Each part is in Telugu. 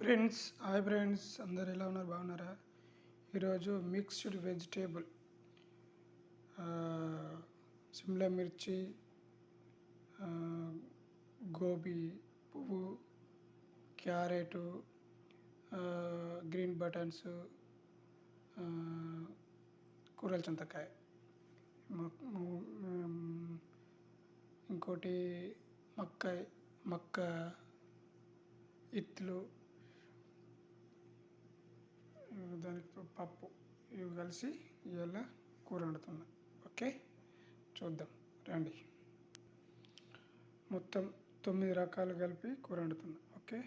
ఫ్రెండ్స్ హాయ్ ఫ్రెండ్స్ అందరు ఎలా ఉన్నారు? బాగున్నారా? ఈరోజు మిక్స్డ్ వెజిటేబుల్ సిమ్లా మిర్చి గోబీ పువ్వు క్యారెటు గ్రీన్ బటన్స్ కూరల చింతకాయ. ఇంకోటి మక్కాయ్ మక్క ఇత్తులు పప్పు ఇవి కలిసి ఇవాళ కూర వండుతున్నా. ఓకే? చూద్దాం. రండి. మొత్తం తొమ్మిది రకాలు కలిపి కూర వండుతున్నా. ఓకే?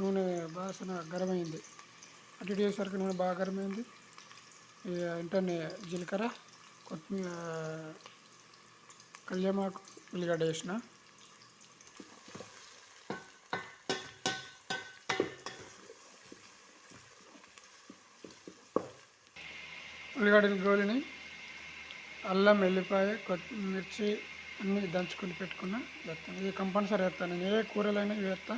నూనె బాసన గరమైంది. అటు ఇటు చేసరికి నూనె బాగా గరమైంది. ఇక వెంటనే జీలకర్ర కొత్తిమీర కళ్యామాకు ఉల్లిగడ్డ వేసిన ఉల్లిగడ్డలు గోలిని అల్లం వెల్లిపాయ కొత్తిమిర్చి అన్నీ దంచుకొని పెట్టుకున్న వేస్తాను ఇది కంపల్సరీ వేస్తాను నేను. ఏ కూరలైనా వేస్తా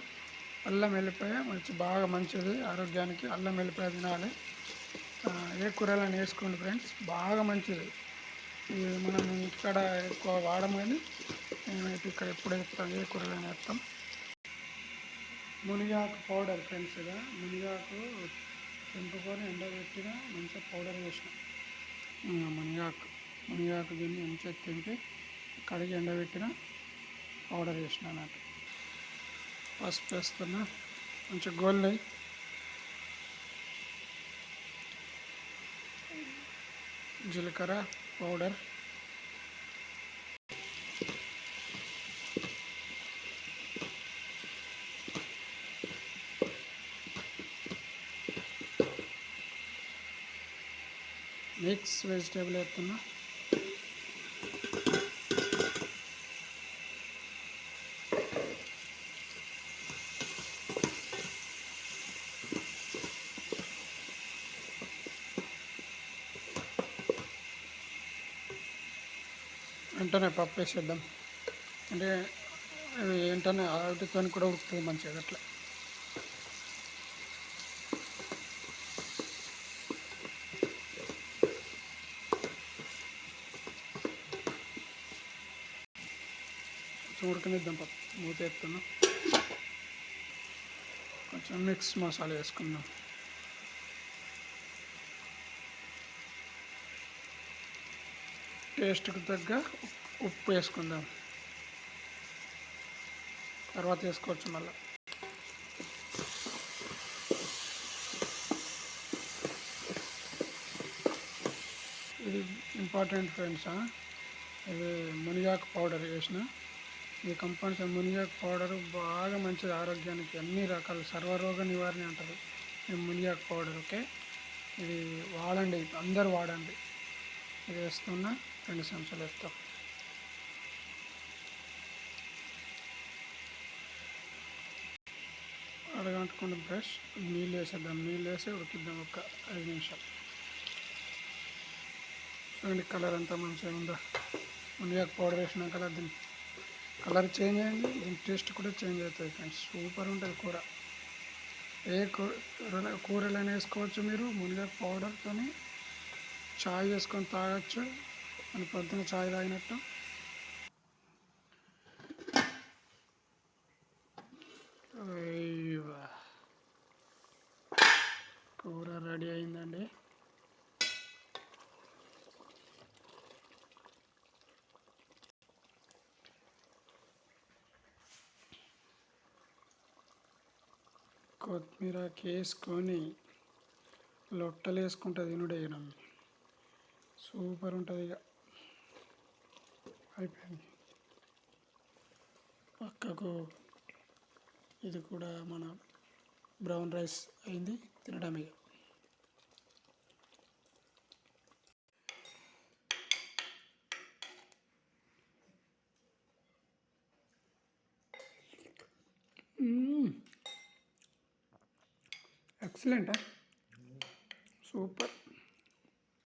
అల్లం వెల్లిపాయ మంచి బాగా మంచిది ఆరోగ్యానికి. అల్లం వెల్లిపాయ తినాలి. ఏ కూరలైనా వేసుకోండి ఫ్రెండ్స్. బాగా మంచిది. ఇది మనం ఇక్కడ ఎక్కువ వాడము కానీ మేమైతే ఇక్కడ ఎప్పుడు వేస్తాం ఏ కూరలైనా వేస్తాం మునిగాకు పౌడర్ ఫ్రెండ్స్ ఇక మునిగాకు తెంపుకొని ఎండబెట్టిన మంచిగా పౌడర్ వేసినాం మునిగాకు మునిగాకు దీన్ని మంచిగా తింపి కడిగి ఎండబెట్టిన పౌడర్ చేసిన అన్నట్టు. పసుపు వేస్తున్నా మంచిగా గోల్ని జీలకర్ర పౌడర్ మిక్స్ వెజిటేబుల్ వేస్తున్నా. వెంటనే పప్పు వేసేద్దాం. అంటే అవి వెంటనే వాటితో కూడా ఉడుకుతుంది మంచిగా అట్లా. ఉడకనిద్దాం మూత ఎత్తున్నా. కొంచెం మిక్స్ మసాలా వేసుకుందాం. టేస్ట్కి తగ్గ ఉప్పు వేసుకుందాం. తర్వాత వేసుకోవచ్చు మళ్ళీ. ఇది ఇంపార్టెంట్ ఫ్రెండ్స్ ఇది మునిగాకు పౌడర్ వేసిన ఈ కంపౌండ్స్ మునిగాకు పౌడర్ బాగా మంచిది ఆరోగ్యానికి. అన్ని రకాల సర్వరోగ నివారణ అంటారు ఈ మునిగాకు పౌడర్ ఓకే? ఇది వాడండి అందరు వాడండి. ఇది వేస్తున్నా రెండు సంవత్సరాలు వేస్తాం. అడగంటుకున్న బ్రష్ నీళ్ళు వేసేద్దాం. నీళ్ళు వేసి ఉడికిద్దాం ఒక ఐదు నిమిషాలు. చూడండి కలర్ అంతా మంచిగా ఉందా? మునిగాకు పౌడర్ వేసినా కదా దీన్ని. కలర్ చేంజ్ అయింది దీని టేస్ట్ కూడా చేంజ్ అవుతుంది ఫ్రెండ్స్. సూపర్ ఉంటుంది కూర. ఏ కూర కూరలైనా వేసుకోవచ్చు మీరు. మునిగాకు పౌడర్తో చాయ్ చేసుకొని తాగొచ్చు. అని పొద్దున చాయ్ తాగినట్టు అయ్యో. కూర రెడీ అయిందండి కొత్తిమీర వేసుకొని లొట్టలు వేసుకుంటుంది తినుడే నమ్మి సూపర్ ఉంటుంది ఇక అయిపోయింది. పక్కకు ఇది కూడా మన బ్రౌన్ రైస్ అయింది. తినడం ఇక ఎక్సలెంట్ సూపర్